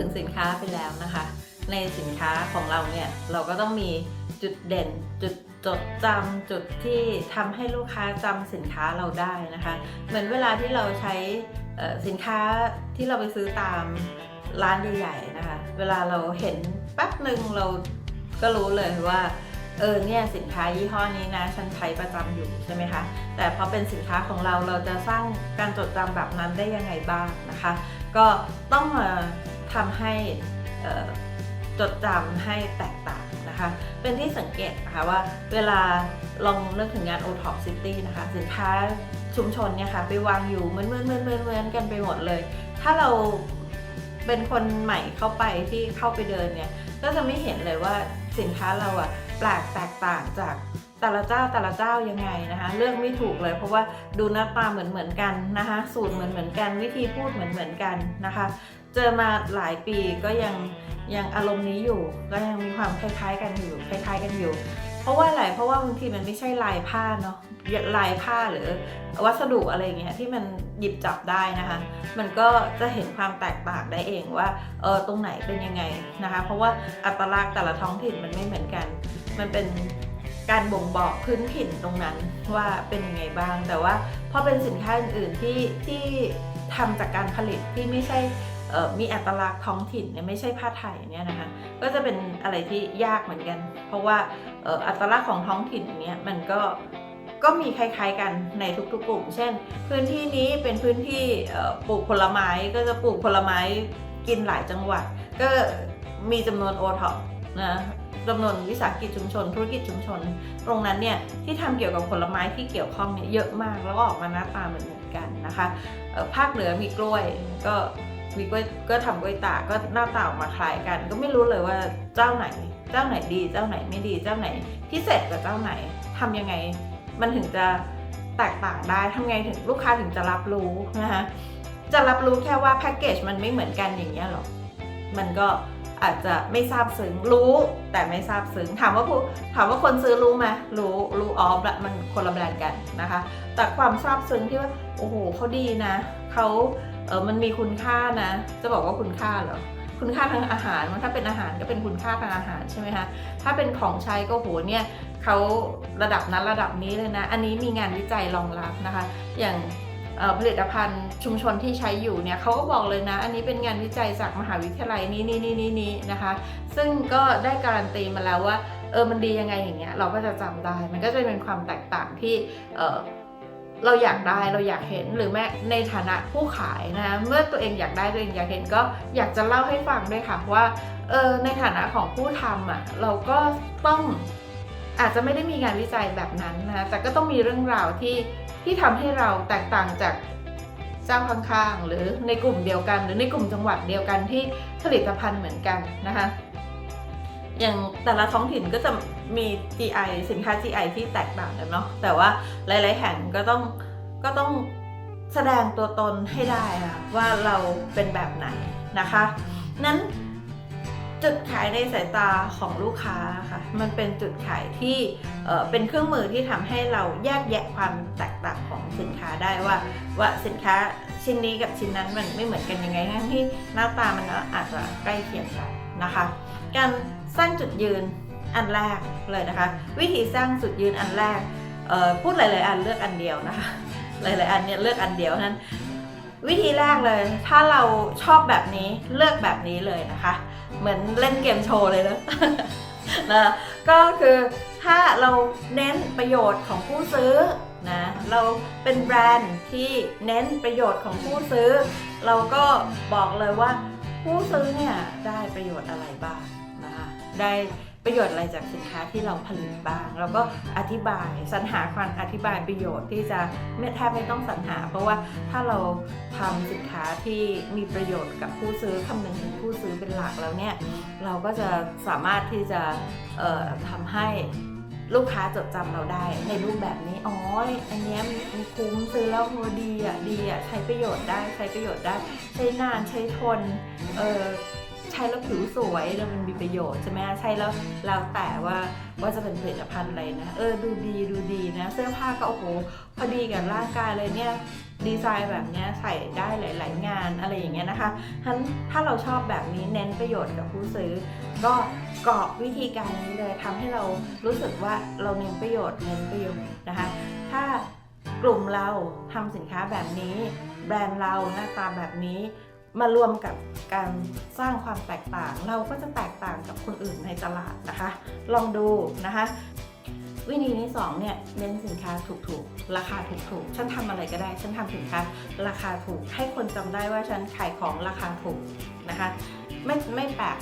ถึงสินค้าไปแล้วนะคะ ในสินค้าของเราเนี่ยเราก็ต้องมีจุดเด่นจุดจดจำจุดที่ทำให้ลูกค้าจำสินค้าเราได้นะคะ เหมือนเวลาที่เราใช้สินค้าที่เราไปซื้อตามร้านใหญ่ๆนะคะ เวลาเราเห็นแป๊บหนึ่งเราก็รู้เลยว่าเออเนี่ยสินค้ายี่ห้อนี้นะฉันใช้ประจำอยู่ใช่ไหมคะแต่พอเป็นสินค้าของเราเราจะสร้างการจดจำแบบนั้นได้ยังไงบ้างนะคะ ก็ต้องมา ทำให้จดจำให้แตกต่างนะคะ เป็นที่สังเกตนะคะว่าเวลาลองนึกถึงงาน o t o p City นะคะสินค้าชุมชนเนี่ยค่ะไปวางอยู่เหมือนเหมือนเหมือนเหมือนเหมือนกันไปหมดเลย ถ้าเราเป็นคนใหม่เข้าไปที่เข้าไปเดินเนี่ยก็จะไม่เห็นเลยว่าสินค้าเราอะแปลกแตกต่างจากแต่ละเจ้าแต่ละเจ้ายังไงนะคะเลือกไม่ถูกเลยเพราะว่าดูหน้าตาเหมือนเหมือนกันนะคะ สูตรเหมือนเหมือนกันวิธีพูดเหมือนเหมือนกันนะคะ เจอมาหลายปีก็ยังยังอารมณ์นี้อยู่ก็ยังมีความคล้ายๆกันอยู่คล้ายๆกันอยู่ เพราะว่าอะไรเพราะว่าบางทีมันไม่ใช่ลายผ้าเนาะลายผ้าหรือวัสดุอะไรอย่างเงี้ยที่มันหยิบจับได้นะคะ มันก็จะเห็นความแตกต่างได้เองว่าเออตรงไหนเป็นยังไงนะคะ เพราะว่าอัตลักษณ์แต่ละท้องถิ่นมันไม่เหมือนกัน มันเป็นการบ่งบอกพื้นถิ่นตรงนั้นว่าเป็นยังไงบ้าง แต่ว่าพอเป็นสินค้าอื่นๆที่ที่ทำจากการผลิตที่ไม่ใช่เอ่อ มีอัตลักษณ์ท้องถิ่นเนี่ยไม่ใช่ผ้าไทยเนี่ยนะคะก็จะเป็นอะไรที่ยากเหมือนกัน เพราะว่าอัตลักษณ์ของท้องถิ่นเนี่ยมันก็ก็มีคล้ายๆกันในทุกๆกลุ่ม เช่น พื้นที่นี้เป็นพื้นที่ปลูกผลไม้ก็จะปลูกผลไม้กินหลายจังหวัด ก็มีจำนวนโอท็อปนะจำนวนวิสาหกิจชุมชน ธุรกิจชุมชน ตรงนั้นเนี่ยที่ทำเกี่ยวกับผลไม้ที่เกี่ยวข้องเนี่ยเยอะมากแล้วก็ออกมาหน้าตาเหมือนกันนะคะภาคเหนือมีกล้วยก็ มีกล้วยก็ทำกล้วยตากก็หน้าตาออกมาคล้ายกัน ก็ไม่รู้เลยว่าเจ้าไหน เจ้าไหนดีเจ้าไหนไม่ดีเจ้าไหน พิเศษกว่าเจ้าไหนทำยังไง มันถึงจะแตกต่างได้ทำไงถึงลูกค้าถึงจะรับรู้นะคะจะรับรู้แค่ว่าแพ็กเกจมันไม่เหมือนกันอย่างเงี้ยหรอมันก็อาจจะไม่ทราบซึ้งรู้แต่ไม่ทราบซึ้งถามว่าผู้ถามว่าคนซื้อรู้ไหมรู้รู้ออฟละมันคนละแบรนด์กันนะคะ แต่ความทราบซึ้งที่ว่าโอ้โหเขาดีนะเขา เออมันมีคุณค่านะ จะบอกว่าคุณค่าเหรอคุณค่าทางอาหารมันถ้าเป็นอาหารก็เป็นคุณค่าทางอาหารใช่ไหมคะถ้าเป็นของใช้ก็โหเนี่ยเขาระดับนั้นระดับนี้เลยนะ อันนี้มีงานวิจัยรองรับนะคะ อย่างผลิตภัณฑ์ชุมชนที่ใช้อยู่เนี่ยเขาก็บอกเลยนะ อันนี้เป็นงานวิจัยจากมหาวิทยาลัยนี้นี่นี่นี่นี่นะคะ ซึ่งก็ได้การันตีมาแล้วว่าเออมันดียังไงอย่างเงี้ยเราก็จะจำได้ มันก็จะเป็นความแตกต่างที่ เออเราอยากได้เราอยากเห็นหรือแม้ในฐานะผู้ขายนะคะเมื่อตัวเองอยากได้ตัวเองอยากเห็นก็อยากจะเล่าให้ฟังด้วยค่ะว่าเออในฐานะของผู้ทำอะเราก็ต้องอาจจะไม่ได้มีงานวิจัยแบบนั้นนะคะแต่ก็ต้องมีเรื่องราวที่ที่ทำให้เราแตกต่างจากเจ้าข้างๆ หรือในกลุ่มเดียวกัน หรือในกลุ่มจังหวัดเดียวกันที่ผลิตภัณฑ์เหมือนกันนะคะ อย่างแต่ละท้องถิ่นก็จะมี GI สินค้า GI ที่แตกต่างกันเนาะแต่ว่าหลาย ๆ แห่งก็ต้องก็ต้องแสดงตัวตนให้ได้ค่ะว่าเราเป็นแบบไหนนะคะ นั้นจุดขายในสายตาของลูกค้าค่ะมันเป็นจุดขายที่เอ่อเป็นเครื่องมือที่ทำให้เราแยกแยะความแตกต่างของสินค้าได้ว่า ว่าสินค้าชิ้นนี้กับชิ้นนั้นมันไม่เหมือนกันยังไงทั้งที่หน้าตามันอาจจะใกล้เคียงกันนะคะ การ สร้างจุดยืนอันแรกเลยนะคะ วิธีสร้างจุดยืนอันแรกพูดหลายๆอันเลือกอันเดียวนะคะ หลายๆอันเนี่ยเลือกอันเดียวนั้น วิธีแรกเลย ถ้าเราชอบแบบนี้เลือกแบบนี้เลยนะคะ เหมือนเล่นเกมโชว์เลยนะนะก็คือถ้าเราเน้นประโยชน์ของผู้ซื้อนะเราเป็นแบรนด์ที่เน้นประโยชน์ของผู้ซื้อ เราก็บอกเลยว่าผู้ซื้อเนี่ยได้ประโยชน์อะไรบ้าง ได้ประโยชน์อะไรจากสินค้าที่เราผลิตบ้าง แล้วก็อธิบายสรรหาความอธิบายประโยชน์ที่จะไม่แทบไม่ต้องสรรหา เพราะว่าถ้าเราทำสินค้าที่มีประโยชน์กับผู้ซื้อคำนึงถึงผู้ซื้อเป็นหลักแล้วเนี่ยเราก็จะสามารถที่จะเอ่อทำให้ลูกค้าจดจำเราได้ในรูปแบบนี้อ๋ออันนี้มันคุ้มซื้อแล้วโหดีอะดีอะใช้ประโยชน์ได้ใช้ประโยชน์ได้ใช้นานใช้ทนเออ ใช้แล้วผิวสวยแล้วมันมีประโยชน์ใช่ไหมใช้แล้วแล้วแต่ว่าว่าจะเป็นผลิตภัณฑ์อะไรนะ เออดูดีดูดีนะ เสื้อผ้าก็โอ้โหพอดีกับร่างกายเลยเนี่ยดีไซน์แบบนี้ใส่ได้หลาย ๆ งานอะไรอย่างเงี้ยนะคะฉะนั้นถ้าเราชอบแบบนี้เน้นประโยชน์กับผู้ซื้อ ก็เกรอกวิธีการนี้เลยทำให้เรารู้สึกว่าเราเน้นประโยชน์เน้นประโยชน์นะคะ ถ้ากลุ่มเราทำสินค้าแบบนี้ แบรนด์เราหน้าตาแบบนี้ มารวมกับการสร้างความแตกต่าง เราก็จะแตกต่างกับคนอื่นในตลาดนะคะ ลองดูนะคะ วิธีที่สองเนี่ยเน้นสินค้าถูกๆ ราคาถูกๆ ฉันทำอะไรก็ได้ ฉันทำสินค้าราคาถูก ให้คนจำได้ว่าฉันขายของราคาถูกนะคะ ไม่ไม่แปลก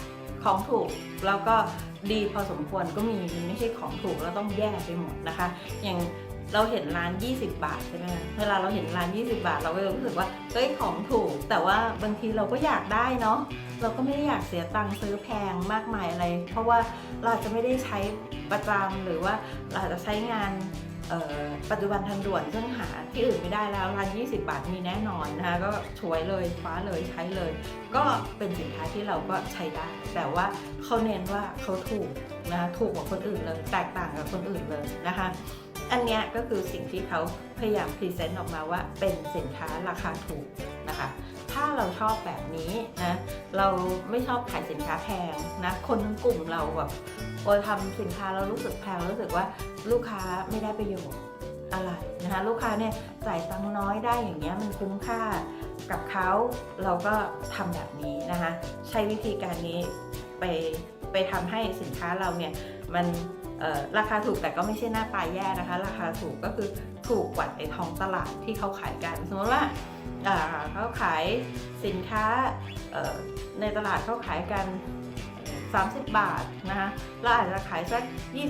ของถูกแล้วก็ดีพอสมควรก็มีมันไม่ใช่ของถูกแล้วต้องแย่ไปหมดนะคะ อย่าง เราเห็นร้าน 20 บาทใช่ไหมเวลาเราเห็นร้าน 20 บาท เราก็จะรู้สึกว่าเฮ้ยของถูก แต่ว่าบางทีเราก็อยากได้เนาะเราก็ไม่ได้อยากเสียตังค์ซื้อแพงมากมายอะไร เพราะว่าเราจะไม่ได้ใช้ประจำหรือว่าเราจะใช้งานปัจจุบันทันด่วนซึ่งหาที่อื่นไม่ได้แล้วร้าน 20 บาทมีแน่นอนนะคะก็ช่วยเลยคว้าเลยใช้เลย ก็เป็นสินค้าที่เราก็ใช้ได้ แต่ว่าเขาเน้นว่าเขาถูกนะคะถูกกว่าคนอื่นเลย แตกต่างกับคนอื่นเลยนะคะ อันเนี้ยก็คือสิ่งที่เขาพยายามพรีเซนต์ออกมาว่าเป็นสินค้าราคาถูกนะคะ ถ้าเราชอบแบบนี้นะเราไม่ชอบขายสินค้าแพงนะคนทั้งกลุ่มเราแบบโอยทำสินค้าเรารู้สึกแพงรู้สึกว่าลูกค้าไม่ได้ประโยชน์อะไรนะคะลูกค้าเนี่ยจ่ายตังค์น้อยได้อย่างเงี้ยมันคุ้มค่ากับเขาเราก็ทำแบบนี้นะคะ ใช้วิธีการนี้ไปไปทำให้สินค้าเราเนี่ยมัน ราคาถูกแต่ก็ไม่ใช่หน้าตาแย่นะคะ ราคาถูกก็คือถูกกว่าในท้องตลาดที่เขาขายกัน สมมติว่าเขาขายสินค้าในตลาดเขาขายกัน 30 บาทนะคะเราอาจจะขายสัก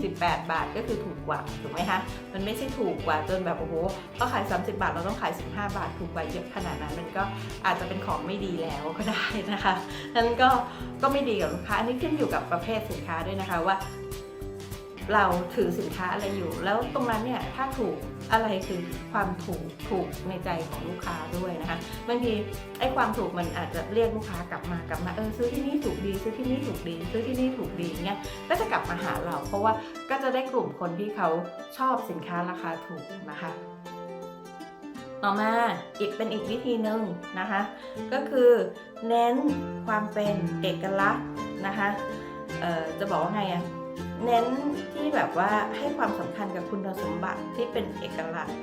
28 บาทก็คือถูกกว่าถูกไหมคะมันไม่ใช่ถูกกว่าจนแบบโอ้โหเขาขาย 30 บาทเราต้องขาย 15 บาท ถูกกว่าเยอะขนาดนั้น มันก็อาจจะเป็นของไม่ดีแล้วก็ได้นะคะนั้นก็ก็ไม่ดีกับลูกค้าอันนี้ขึ้นอยู่กับประเภทสินค้าด้วยนะคะว่า เราถือสินค้าอะไรอยู่ แล้วตรงนั้นเนี่ยถ้าถูกอะไรคือความถูกถูกในใจของลูกค้าด้วยนะคะบางทีไอ้ความถูกมันอาจจะเรียกลูกค้ากลับมากลับมาเออซื้อที่นี่ถูกดี ซื้อที่นี่ถูกดี ซื้อที่นี่ถูกดีเงี้ยก็จะกลับมาหาเรา เพราะว่าก็จะได้กลุ่มคนที่เขาชอบสินค้าราคาถูกนะคะต่อมาอีกเป็นอีกวิธีหนึ่งนะคะ ก็คือเน้นความเป็นเอกลักษณ์นะคะจะบอกว่าไงอะ เน้นที่แบบว่าให้ความสำคัญกับคุณสมบัติที่เป็นเอกลักษณ์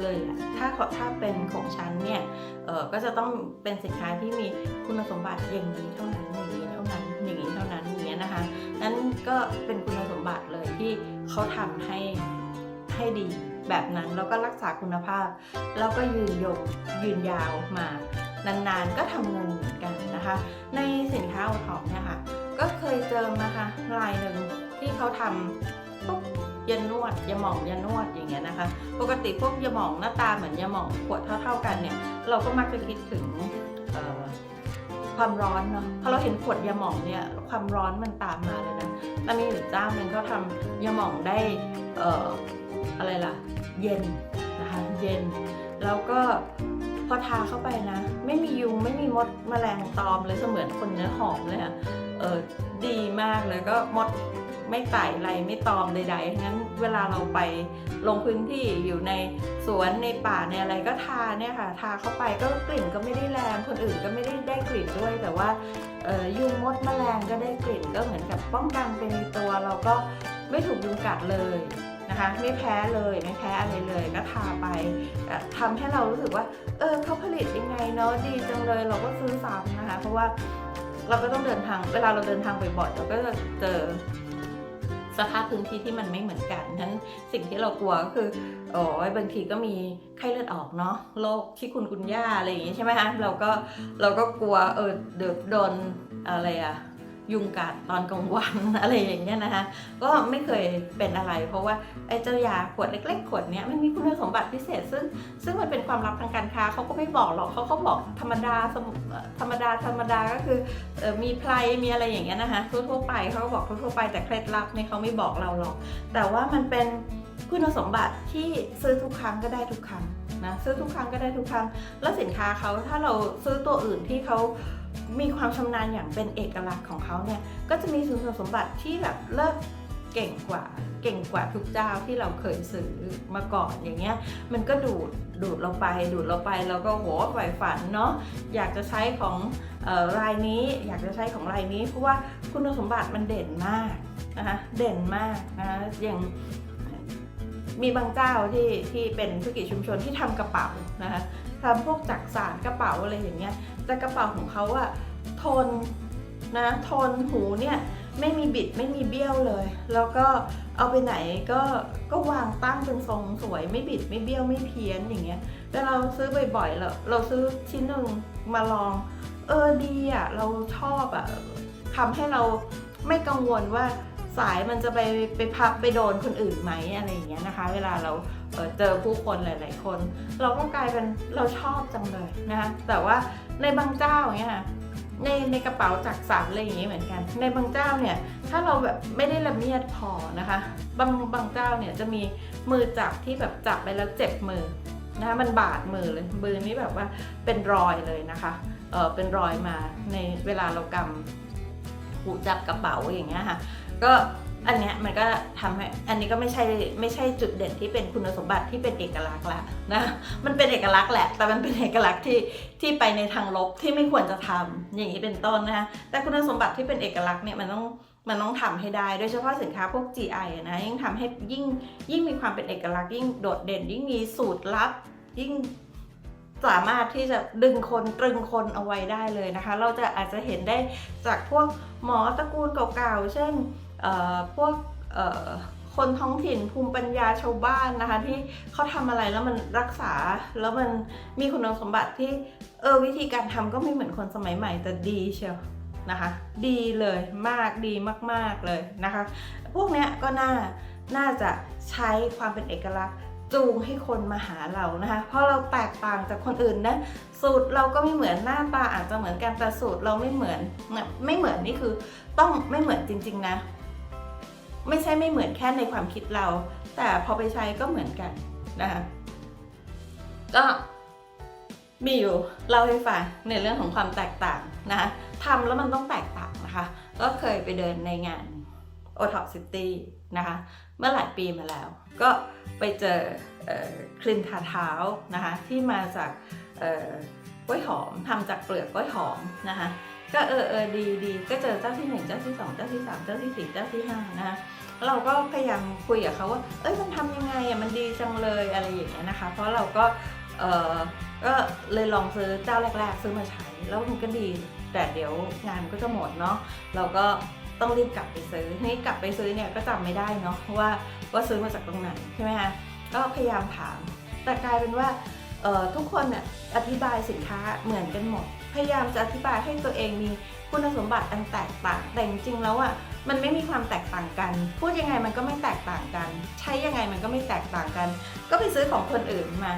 เลยอะถ้าขอถ้าเป็นของฉันเนี่ยเออก็จะต้องเป็นสินค้าที่มีคุณสมบัติอย่างนี้เท่านั้นอย่างนี้เท่านั้นอย่างนี้เท่านั้นอย่างเงี้ยนะคะนั้นก็เป็นคุณสมบัติเลยที่เขาทำให้ให้ดีแบบนั้นแล้วก็รักษาคุณภาพ แล้วก็ยืนยงยืนยาวมานานๆก็ทำเงินเหมือนกันนะคะ ในสินค้าโอท็อปเนี่ยค่ะก็เคยเจอนะคะรายหนึ่ง ที่เขาทำพวกยานวดยาหม่องยานวดอย่างเงี้ยนะคะ ปกติพวกยาหม่องหน้าตาเหมือนยาหม่องขวดเท่า ๆกันเนี่ย เราก็มักจะคิดถึงความร้อนเนาะพอเราเห็นขวดยาหม่องเนี่ยความร้อนมันตามมาเลยนะแล้วมีอยู่เจ้าหนึ่งเขาทำยาหม่องได้เอ่ออะไรล่ะ เย็นนะคะเย็น แล้วก็พอทาเข้าไปนะ ไม่มียุงไม่มีมดแมลงตอมเลยเสมือนคนเนื้อหอมเลยอะเออดีมากเลยก็มด ไม่ไต่ไรไม่ตอมใดๆงั้นเวลาเราไปลงพื้นที่อยู่ในสวนในป่าในอะไรก็ทาเนี่ยค่ะ ทาเข้าไปก็กลิ่นก็ไม่ได้แรงคนอื่นก็ไม่ได้ได้กลิ่นด้วย แต่ว่ายุงมดแมลงก็ได้กลิ่นก็เหมือนกับป้องกันเป็นตัวเราก็ไม่ถูกยุงกัดเลยนะคะไม่แพ้เลยไม่แพ้อะไรเลยก็ทาไปทำให้เรารู้สึกว่า เออเขาผลิตยังไงเนาะดีจังเลยเราก็ซื้อซ้ำนะคะ เพราะว่าเราก็ต้องเดินทางเวลาเราเดินทางบ่อยๆเราก็จะเจอ สภาพพื้นที่ที่มันไม่เหมือนกันนั้นสิ่งที่เรากลัวก็คือโอ้ยบางทีก็มีไข้เลือดออกเนาะโรคที่คุณคุณย่าอะไรอย่างงี้ใช่ไหมคะเราก็เราก็กลัวเออเดือดโดนอะไรอะ ยุงกัดตอนกลางวันอะไรอย่างเงี้ยนะคะ ก็ไม่เคยเป็นอะไร เพราะว่าไอ้เจ้ายาขวดเล็ก ๆ ขวดเนี้ยมันมีคุณสมบัติพิเศษ ซึ่งซึ่งมันเป็นความลับทางการค้าเขาก็ไม่บอกหรอกเขาเขาบอกธรรมดาธรรมดาธรรมดาก็คือเอ่อมีไพรมีอะไรอย่างเงี้ยนะคะทั่วๆไปเขาก็บอกทั่วๆไปแต่เคล็ดลับเนี่ยเขาไม่บอกเราหรอก แต่ว่ามันเป็นคุณสมบัติที่ซื้อทุกครั้งก็ได้ทุกครั้งนะซื้อทุกครั้งก็ได้ทุกครั้ง แล้วสินค้าเขาถ้าเราซื้อตัวอื่นที่เขา มีความชำนาญอย่างเป็นเอกลักษณ์ของเขาเนี่ยก็จะมีคุณสมบัติที่แบบเลิศเก่งกว่าเก่งกว่าทุกเจ้าที่เราเคยซื้อมาก่อนอย่างเงี้ยมันก็ดูดดูดเราไป ดูดเราไปเราก็โหใฝ่ฝันเนาะอยากจะใช้ของออรายนี้ อยากจะใช้ของรายนี้เพราะว่าคุณสมบัติมันเด่นมากนะคะเด่นมากนะอย่างมีบางเจ้าที่ที่เป็นธุรกิจชุมชนที่ทำกระเป๋านะคะทำพวกจักสานกระเป๋าอะไรอย่างเงี้ยแต่กระเป๋าของเขาอะทนนะทนหูเนี่ยไม่มีบิดไม่มีเบี้ยวเลย แล้วก็เอาไปไหนก็ก็วางตั้งเป็นทรงสวยไม่บิดไม่เบี้ยวไม่เพี้ยนอย่างเงี้ยแต่เราซื้อบ่อยๆเราเราซื้อชิ้นหนึ่งมาลอง เออดีอะเราชอบอะทำให้เราไม่กังวลว่าสายมันจะไปไปพับไปโดนคนอื่นไหมอะไรอย่างเงี้ยนะคะ เวลาเรา เเจอผู้คนหลาย ๆ คน เราก็กลายเป็นเราชอบจังเลยนะคะแต่ว่าในบางเจ้าเงี้ยค่ะในในกระเป๋าจักสานอะไรอย่างเงี้ยเหมือนกัน ในบางเจ้าเนี่ยถ้าเราแบบไม่ได้ละเมียดพอนะคะบางบางเจ้าเนี่ยจะมีมือจับที่แบบจับไปแล้วเจ็บมือนะคะมันบาดมือเลยมือนี่แบบว่าเป็นรอยเลยนะคะเออเป็นรอยมาในเวลาเรากำหูจับกระเป๋าอย่างเงี้ยค่ะก็ อันเนี้ยมันก็ทำให้อันนี้ก็ไม่ใช่ไม่ใช่จุดเด่นที่เป็นคุณสมบัติที่เป็นเอกลักษณ์ละนะมันเป็นเอกลักษณ์แหละ แต่มันเป็นเอกลักษณ์ที่ที่ไปในทางลบที่ไม่ควรจะทำอย่างนี้เป็นต้นนะคะแต่คุณสมบัติที่เป็นเอกลักษณ์เนี่ยมันต้องมันต้องทำให้ได้ โดยเฉพาะสินค้าพวก GI อนะยิ่งทำให้ยิ่งยิ่งมีความเป็นเอกลักษณ์ยิ่งโดดเด่น ยิ่งมีสูตรลับ ยิ่งสามารถที่จะดึงคนตรึงคนเอาไว้ได้เลยนะคะ เราจะอาจจะเห็นได้จากพวกหมอตระกูลเก่าๆเช่น พวกคนท้องถิ่นภูมิปัญญาชาวบ้านนะคะ ที่เขาทำอะไรแล้วมันรักษาแล้วมันมีคุณสมบัติที่เออวิธีการทำก็ไม่เหมือนคนสมัยใหม่แต่ดีเชียวนะคะ ดีเลยมากดีมาก ๆ เลยนะคะ พวกเนี้ยก็น่าน่าจะใช้ความเป็นเอกลักษณ์จูงให้คนมาหาเรานะคะ เพราะเราแตกต่างจากคนอื่นนะ สูตรเราก็ไม่เหมือนหน้าตาอาจจะเหมือนกันแต่สูตรเราไม่เหมือน ไม่เหมือนนี่คือต้องไม่เหมือนจริง ๆ นะ ไม่ใช่ไม่เหมือนแค่ในความคิดเรา แต่พอไปใช้ก็เหมือนกันนะคะก็มีอยู่เล่าให้ฟังในเรื่องของความแตกต่างนะคะทำแล้วมันต้องแตกต่างนะคะ ก็เคยไปเดินในงาน o t o p City นะคะ เมื่อหลายปีมาแล้ว ก็ไปเจออคลินทาเท้านะคะ ที่มาจากกล้วยหอมทำจากเปลือกกล้วยหอมนะคะ ก็เออเออดีดีก็เจอเจ้าที่หนึ่งเจ้าที่สองเจ้าที่สามเจ้าที่สี่เจ้าที่ห้านะคะเราก็พยายามคุยกับเขาว่า เอ้ยมันทำยังไงอะมันดีจังเลยอะไรอย่างเงี้ยนะคะ เพราะเราก็เออก็เลยลองซื้อเจ้าแรก ๆ ซื้อมาใช้ แล้วมันก็ดีแต่เดี๋ยวงานก็จะหมดเนาะเราก็ต้องรีบกลับไปซื้อทีนี้กลับไปซื้อเนี่ยก็จำไม่ได้เนาะว่าว่าซื้อมาจากตรงไหนใช่ไหมคะก็พยายามถาม แต่กลายเป็นว่าทุกคนเนี่ยอธิบายสินค้าเหมือนกันหมด พยายามจะอธิบายให้ตัวเองมีคุณสมบัติอันแตกต่าง แต่จริงๆแล้วอะมันไม่มีความแตกต่างกัน พูดยังไงมันก็ไม่แตกต่างกัน ใช้ยังไงมันก็ไม่แตกต่างกัน ก็ไปซื้อของคนอื่นมา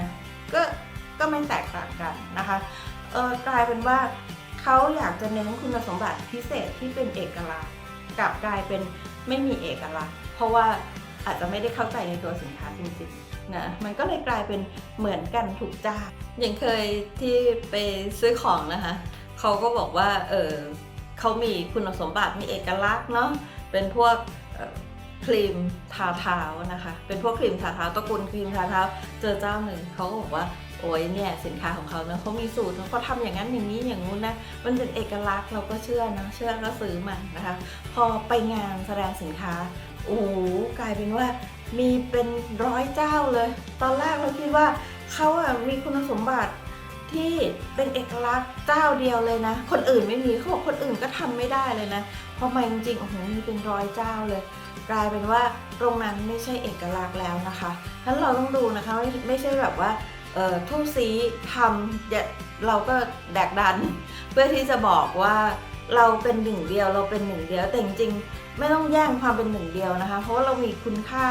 ก็ก็ไม่แตกต่างกันนะคะเออกลายเป็นว่าเขาอยากจะเน้นคุณสมบัติพิเศษที่เป็นเอกลักษณ์กลับกลายเป็นไม่มีเอกลักษณ์ เพราะว่าอาจจะไม่ได้เข้าใจในตัวสินค้าจริงๆ นะมันก็เลยกลายเป็นเหมือนกันทุกจ้าอย่างเคยที่ไปซื้อของนะคะเขาก็บอกว่าเออเขามีคุณสมบัติมีเอกลักษณ์เนาะเป็นพวกครีมทาเท้านะคะ เป็นพวกครีมทาเท้าตระกูลครีมทาเท้าเจอเจ้าหนึ่งเขาก็บอกว่าโอ้ยเนี่ยสินค้าของเขาเนะเขามีสูตรเขาทำอย่างนั้นอย่างนี้อย่างงู้นนะมันเป็นเอกลักษณ์เราก็เชื่อนะเชื่อก็ซื้อมานะคะ พอไปงานแสดงสินค้าโอ้โหกลายเป็นว่า มีเป็นร้อยเจ้าเลย ตอนแรกเราคิดว่าเขาอะมีคุณสมบัติที่เป็นเอกลักษณ์เจ้าเดียวเลยนะ คนอื่นไม่มีเขาบอกคนอื่นก็ทำไม่ได้เลยนะพอมาจริงๆโอ้โหมีเป็นร้อยเจ้าเลย กลายเป็นว่าตรงนั้นไม่ใช่เอกลักษณ์แล้วนะคะฉะนั้นเราต้องดูนะคะไม่ไม่ใช่แบบว่าเอ่อทู่ซีทำเราก็แดกดัน เพื่อที่จะบอกว่าเราเป็นหนึ่งเดียวเราเป็นหนึ่งเดียวแต่จริงๆ ไม่ต้องแย่งความเป็นหนึ่งเดียวนะคะ เพราะเรามีคุณค่า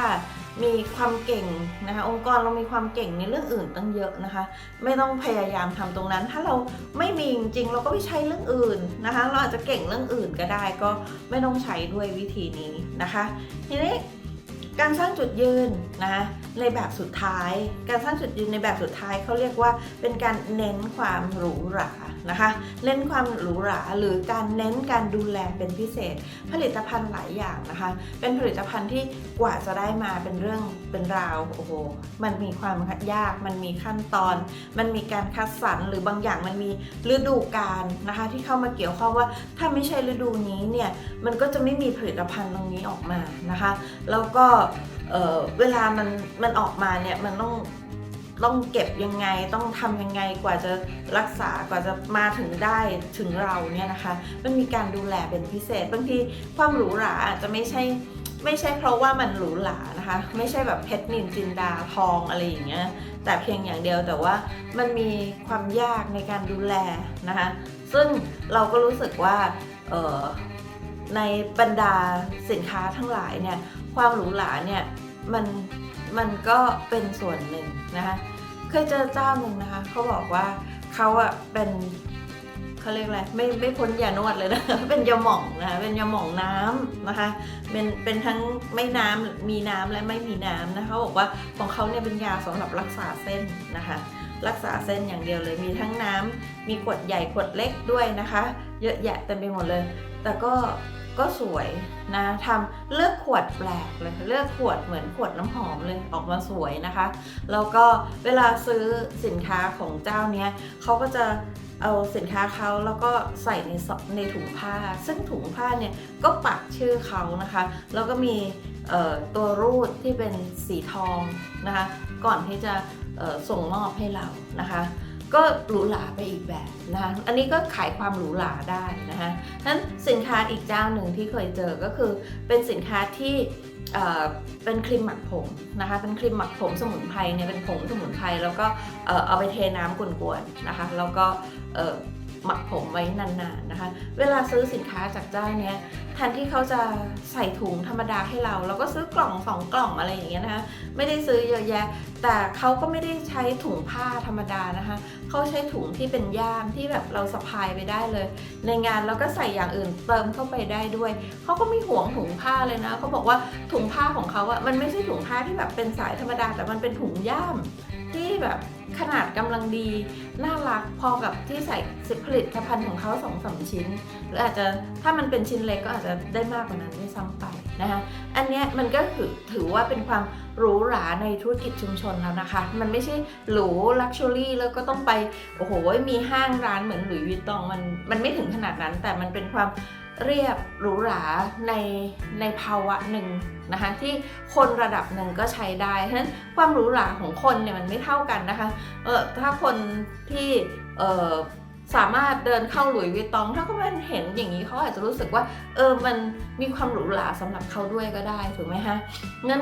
มีความเก่งนะคะ องค์กรเรามีความเก่งในเรื่องอื่นตั้งเยอะนะคะ ไม่ต้องพยายามทำตรงนั้น ถ้าเราไม่มีจริงเราก็ไปใช้เรื่องอื่นนะคะ เราอาจจะเก่งเรื่องอื่นก็ได้ ก็ไม่ต้องใช้ด้วยวิธีนี้นะคะ ทีนี้การสร้างจุดยืนนะคะในแบบสุดท้าย การสร้างจุดยืนในแบบสุดท้ายเขาเรียกว่าเป็นการเน้นความหรูหรา นะคะเน้นความหรูหราหรือการเน้นการดูแลเป็นพิเศษ ผลิตภัณฑ์หลายอย่างนะคะ เป็นผลิตภัณฑ์ที่กว่าจะได้มาเป็นเรื่องเป็นราวโอ้โหมันมีความยาก มันมีขั้นตอน มันมีการคัดสรรหรือบางอย่างมันมีฤดูกาลนะคะ ที่เข้ามาเกี่ยวข้องว่าถ้าไม่ใช่ฤดูนี้เนี่ยมันก็จะไม่มีผลิตภัณฑ์ตรงนี้ออกมานะคะ แล้วก็เเวลามันมันออกมาเนี่ยมันต้อง ต้องเก็บยังไงต้องทำยังไงกว่าจะรักษากว่าจะมาถึงได้ถึงเราเนี่ยนะคะมันมีการดูแลเป็นพิเศษบางทีความหรูหราอาจจะไม่ใช่ไม่ใช่เพราะว่ามันหรูหรานะคะ ไม่ใช่แบบเพชรนินจินดาทองอะไรอย่างเงี้ยแต่เพียงอย่างเดียวแต่ว่ามันมีความยากในการดูแลนะคะ ซึ่งเราก็รู้สึกว่าเออในบรรดาสินค้าทั้งหลายเนี่ยความหรูหราเนี่ยมัน มันก็เป็นส่วนหนึ่งนะคะเคยเจอเจ้าหนึ่งนะคะเขาบอกว่าเขาอะเป็นเขาเรียกอะไรไม่ไม่พ้นยานวดเลยนะเป็นยาหม่องนะคะเป็นยาหม่องน้ำนะคะเป็นเป็นทั้งไม่น้ำมีน้ำและไม่มีน้ำนะคะเขาบอกว่าของเขาเนี่ยเป็นยาสำหรับรักษาเส้นนะคะรักษาเส้นอย่างเดียวเลยมีทั้งน้ำมีขวดใหญ่ขวดเล็กด้วยนะคะ เยอะแยะเต็มไปหมดเลย แต่ก็ ก็สวยนะทำเลือกขวดแปลกเลย เลือกขวดเหมือนขวดน้ำหอมเลยออกมาสวยนะคะ แล้วก็เวลาซื้อสินค้าของเจ้าเนี้ยเขาก็จะเอาสินค้าเขาแล้วก็ใส่ในในถุงผ้า ซึ่งถุงผ้าเนี่ยก็ปักชื่อเขานะคะ แล้วก็มีตัวรูดที่เป็นสีทองนะคะ ก่อนที่จะส่งมอบให้เรานะคะ ก็หรูหราไปอีกแบบนะคะอันนี้ก็ขายความหรูหราได้นะคะนั้นสินค้าอีกเจ้าหนึ่งที่เคยเจอก็คือเป็นสินค้าที่เอ่อเป็นครีมหมักผมนะคะเป็นครีมหมักผมสมุนไพรเนี่ยเป็นผงสมุนไพรแล้วก็เอ่อเอาไปเทน้ำกวนๆนะคะแล้วก็เอ่อ หมักผมไว้นานๆนะคะ เวลาซื้อสินค้าจากเจ้าเนี้ยแทนที่เขาจะใส่ถุงธรรมดาให้เรา เราก็ซื้อกล่องสองกล่องอะไรอย่างเงี้ยนะคะ ไม่ได้ซื้อเยอะแยะ แต่เขาก็ไม่ได้ใช้ถุงผ้าธรรมดานะคะเขาใช้ถุงที่เป็นย่ามที่แบบเราสะพายไปได้เลย ในงานแล้วก็ใส่อย่างอื่นเติมเข้าไปได้ด้วยเขาก็ไม่ห่วงถุงผ้าเลยนะเขาบอกว่าถุงผ้าของเขาอะมันไม่ใช่ถุงผ้าที่แบบเป็นสายธรรมดา แต่มันเป็นถุงย่าม ที่แบบขนาดกำลังดี น่ารักพอกับที่ใส่สิผลิตภัณฑ์ของเขาสองสามชิ้น หรืออาจจะถ้ามันเป็นชิ้นเล็กก็อาจจะได้มากกว่านั้นด้วยซ้ำไปนะคะอันนี้มันก็คือถือว่าเป็นความหรูหราในธุรกิจชุมชนแล้วนะคะ มันไม่ใช่หรูลักชัวรี่แล้วก็ต้องไป โอ้โห มีห้างร้านเหมือนหลุยส์วิตตองมันมันไม่ถึงขนาดนั้นแต่มันเป็นความ เรียบหรูหราในในภาวะหนึ่งนะคะที่คนระดับหนึ่งก็ใช้ได้ฉะนั้นความหรูหราของคนเนี่ยมันไม่เท่ากันนะคะเออถ้าคนที่เออสามารถเดินเข้าหลุยวิตอง ถ้าเขาไม่เห็นอย่างนี้เขาอาจจะรู้สึกว่าเออมันมีความหรูหราสำหรับเขาด้วยก็ได้ถูกไหมฮะงั้น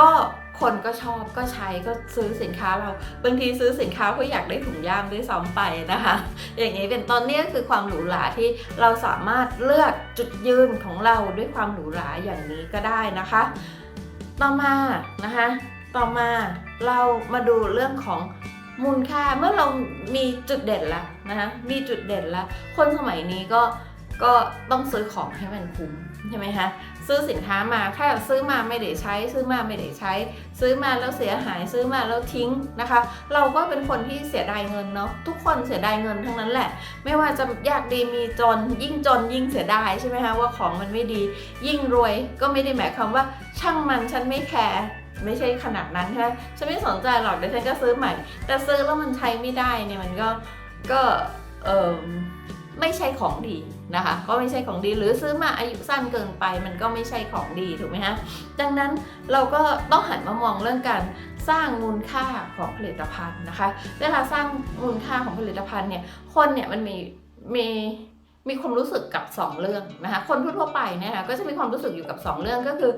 ก็ คนก็ชอบก็ใช้ก็ซื้อสินค้าเราบางทีซื้อสินค้าเพราะอยากได้ถุงย่ามด้วยซ้ำไปนะคะ อย่างนี้เป็นต้นนี่ก็คือความหรูหราที่เราสามารถเลือกจุดยืนของเราด้วยความหรูหราอย่างนี้ก็ได้นะคะ ต่อมานะคะ ต่อมาเรามาดูเรื่องของมูลค่าเมื่อเรามีจุดเด่นแล้วนะคะมีจุดเด่นแล้วคนสมัยนี้ก็ก็ต้องซื้อของให้มันคุ้ม ใช่ไหมคะซื้อสินค้ามาถ้าซื้อมาไม่ได้ใช้ ซื้อมาไม่ได้ใช้ ซื้อมาแล้วเสียหายซื้อมาแล้วทิ้งนะคะ เราก็เป็นคนที่เสียดายเงินเนาะทุกคนเสียดายเงินทั้งนั้นแหละ ไม่ว่าจะยากดีมีจนยิ่งจนยิ่งเสียดายใช่ไหมคะว่าของมันไม่ดี ยิ่งรวยก็ไม่ได้หมายความว่าช่างมันฉันไม่แคร์ไม่ใช่ขนาดนั้นใช่ไหมฉันไม่สนใจหรอกเดี๋ยวฉันก็ซื้อใหม่ แต่ซื้อแล้วมันใช้ไม่ได้เนี่ยมันก็ก็เออ ไม่ใช่ของดีนะคะ ก็ไม่ใช่ของดีหรือซื้อมาอายุสั้นเกินไป มันก็ไม่ใช่ของดีถูกไหมฮะดังนั้นเราก็ต้องหันมามองเรื่องการสร้างมูลค่าของผลิตภัณฑ์นะคะ เวลาสร้างมูลค่าของผลิตภัณฑ์เนี่ยคนเนี่ยมันมีมี มีความรู้สึกกับ 2 เรื่องนะคะคนทั่วไปเนี่ยค่ะก็จะมีความรู้สึกอยู่กับ 2 เรื่องก็คือ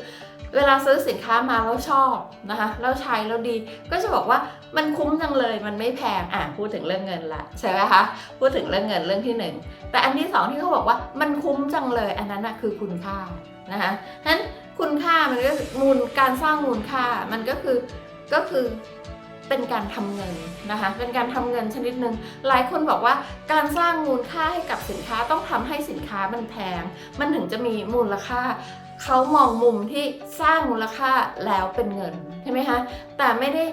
เวลาซื้อสินค้ามาแล้วชอบนะคะแล้วใช้แล้วดี ก็จะบอกว่ามันคุ้มจังเลยมันไม่แพงอะพูดถึงเรื่องเงินละใช่ไหมคะพูดถึงเรื่องเงินเรื่องที่หนึ่งแต่อันที่สองที่เขาบอกว่ามันคุ้มจังเลยอันนั้นนะคือคุณค่านะคะฉะนั้นคุณค่ามันก็มูลการสร้างมูลค่ามันก็คือก็คือ เป็นการทำเงินนะคะ เป็นการทำเงินชนิดหนึ่งหลายคนบอกว่าการสร้างมูลค่าให้กับสินค้าต้องทำให้สินค้ามันแพง มันถึงจะมีมูลค่าเขามองมุมที่สร้างมูลค่าแล้วเป็นเงินใช่ไหมคะ แต่ไม่ได้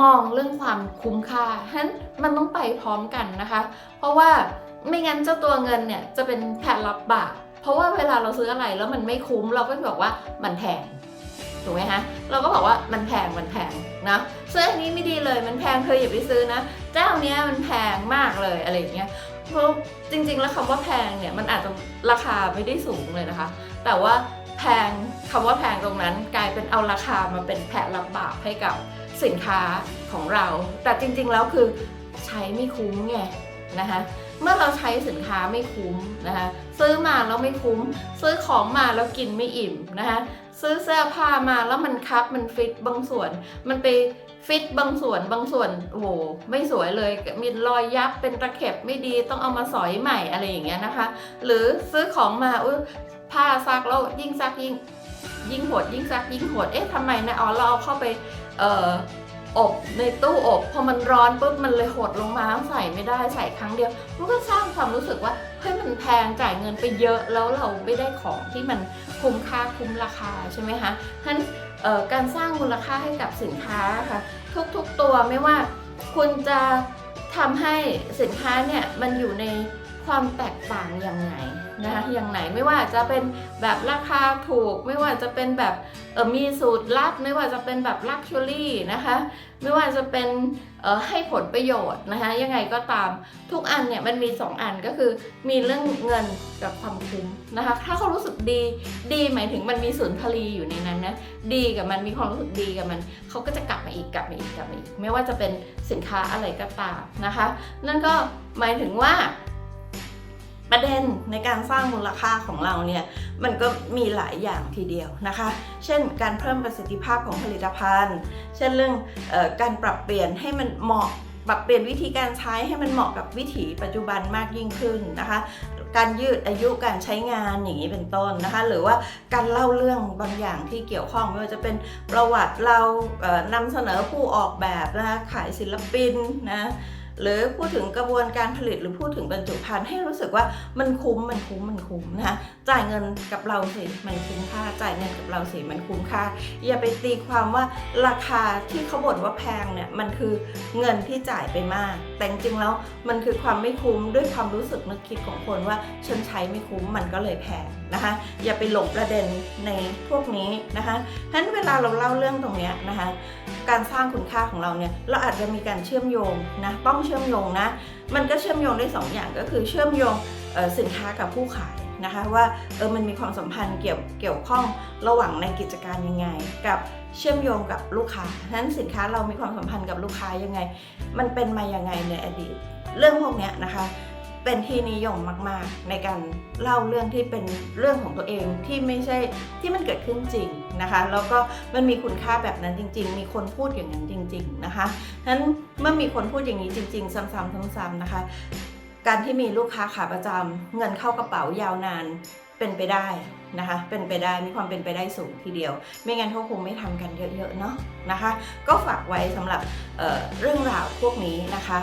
มองเรื่องความคุ้มค่าฉะนั้นมันต้องไปพร้อมกันนะคะ เพราะว่าไม่งั้นเจ้าตัวเงินเนี่ยจะเป็นแผนรับบาปเพราะว่าเวลาเราซื้ออะไรแล้วมันไม่คุ้มเราก็จะบอกว่ามันแพง ถูกไหมฮะเราก็บอกว่ามันแพงมันแพงนะเสื้ออันนี้ไม่ดีเลยมันแพงเธออย่าไปซื้อนะ เจ้าเนี้ยมันแพงมากเลยอะไรอย่างเงี้ยเพราะจริง ๆ แล้วคำว่าแพงเนี่ยมันอาจจะราคาไม่ได้สูงเลยนะคะ แต่ว่าแพงคำว่าแพงตรงนั้นกลายเป็นเอาราคามาเป็นแผนรับบาปให้กับสินค้าของเรา แต่จริง ๆ แล้วคือใช้ไม่คุ้มไงนะคะเมื่อเราใช้สินค้าไม่คุ้มนะคะซื้อมาแล้วไม่คุ้ม ซื้อของมาแล้วกินไม่อิ่มนะคะ ซื้อเสื้อผ้ามาแล้วมันคับมันฟิตบางส่วน มันไปฟิตบางส่วนบางส่วนโอ้โหไม่สวยเลยมีรอยยับเป็นตะเข็บไม่ดีต้องเอามาสอยใหม่อะไรอย่างเงี้ยนะคะ หรือซื้อของมาอุ้ยผ้าซักแล้วยิ่งซักยิ่งยิ่งหดยิ่งซักยิ่งหดเอ๊ะทำไมนะอ๋อเราเอาเข้าไปเอ่ออบในตู้อบพอมันร้อนปุ๊บมันเลยหดลงมาใส่ไม่ได้ใส่ครั้งเดียวมันก็สร้างความรู้สึกว่า เฮ้ยมันแพงจ่ายเงินไปเยอะแล้วเราไม่ได้ของที่มันคุ้มค่าคุ้มราคาใช่ไหมคะท่านการสร้างมูลค่าให้กับสินค้าค่ะทุกๆตัวไม่ว่าคุณจะทำให้สินค้าเนี่ยมันอยู่ในความแตกต่างอย่างไง นะคะอย่างไหนไม่ว่าจะเป็นแบบราคาถูก ไม่ว่าจะเป็นแบบเออมีสูตรลับ ไม่ว่าจะเป็นแบบลักชัวรี่นะคะไม่ว่าจะเป็นเออให้ผลประโยชน์นะคะยังไงก็ตามทุกอันเนี่ยมันมี 2 อันก็คือมีเรื่องเงินกับความคุ้มนะคะถ้าเขารู้สึกดีดีหมายถึงมันมีศูนย์พลีอยู่ในนั้นนะดีกับมันมีความรู้สึกดีกับมันเขาก็จะกลับมาอีกกลับมาอีกกลับมาอีก ไม่ว่าจะเป็นสินค้าอะไรก็ตามนะคะ นั่นก็หมายถึงว่า ประเด็นในการสร้างมูลค่าของเราเนี่ยมันก็มีหลายอย่างทีเดียวนะคะ เช่นการเพิ่มประสิทธิภาพของผลิตภัณฑ์ เช่นเรื่องออการปรับเปลี่ยนให้มันเหมาะปรับเปลี่ยนวิธีการใช้ให้มันเหมาะกับวิถีปัจจุบันมากยิ่งขึ้นนะคะ การยืดอายุการใช้งานอย่างนี้เป็นต้นนะคะ หรือว่าการเล่าเรื่องบางอย่างที่เกี่ยวข้องไม่ว่าจะเป็นประวัติเราเอ่อนำเสนอผู้ออกแบบนะคะขายศิลปินนะ หรือพูดถึงกระบวนการผลิตหรือพูดถึงบรรจุภัณฑ์ให้รู้สึกว่ามันคุ้มมันคุ้มมันคุ้มนะคะจ่ายเงินกับเราสิมันคุ้มค่า จ่ายเงินกับเราสิมันคุ้มค่า อย่าไปตีความว่าราคาที่เขาบ่นว่าแพงเนี่ยมันคือเงินที่จ่ายไปมาก แต่จริงๆแล้วมันคือความไม่คุ้มด้วยความรู้สึกนึกคิดของคนว่าฉันใช้ไม่คุ้มมันก็เลยแพง นะคะ อย่าไปหลงประเด็นในพวกนี้นะคะฉะนั้นเวลาเราเล่าเรื่องตรงนี้นะคะ การสร้างคุณค่าของเราเนี่ยเราอาจจะมีการเชื่อมโยงนะต้องเชื่อมโยงนะมันก็เชื่อมโยงได้สองอย่างก็คือเชื่อมโยงสินค้ากับผู้ขายนะคะว่าเออมันมีความสัมพันธ์เกี่ยวเกี่ยวข้องระหว่างในกิจการยังไง กับเชื่อมโยงกับลูกค้าฉะนั้นสินค้าเรามีความสัมพันธ์กับลูกค้ายังไง มันเป็นมายังไงในอดีต เรื่องพวกนี้นะคะ เป็นที่นิยมมาก ๆ ในการเล่าเรื่องที่เป็นเรื่องของตัวเองที่ไม่ใช่ที่มันเกิดขึ้นจริงนะคะ แล้วก็มันมีคุณค่าแบบนั้นจริง ๆ มีคนพูดอย่างนั้นจริง ๆ นะคะฉะนั้นเมื่อมีคนพูดอย่างนี้จริง ๆ ซ้ำๆซ้ำๆนะคะ การที่มีลูกค้าขาประจำเงินเข้ากระเป๋ายาวนานเป็นไปได้นะคะ เป็นไปได้มีความเป็นไปได้สูงทีเดียว ไม่งั้นเขาคงไม่ทำกันเยอะๆเนาะนะคะ ก็ฝากไว้สำหรับเเรื่องราวพวกนี้นะคะ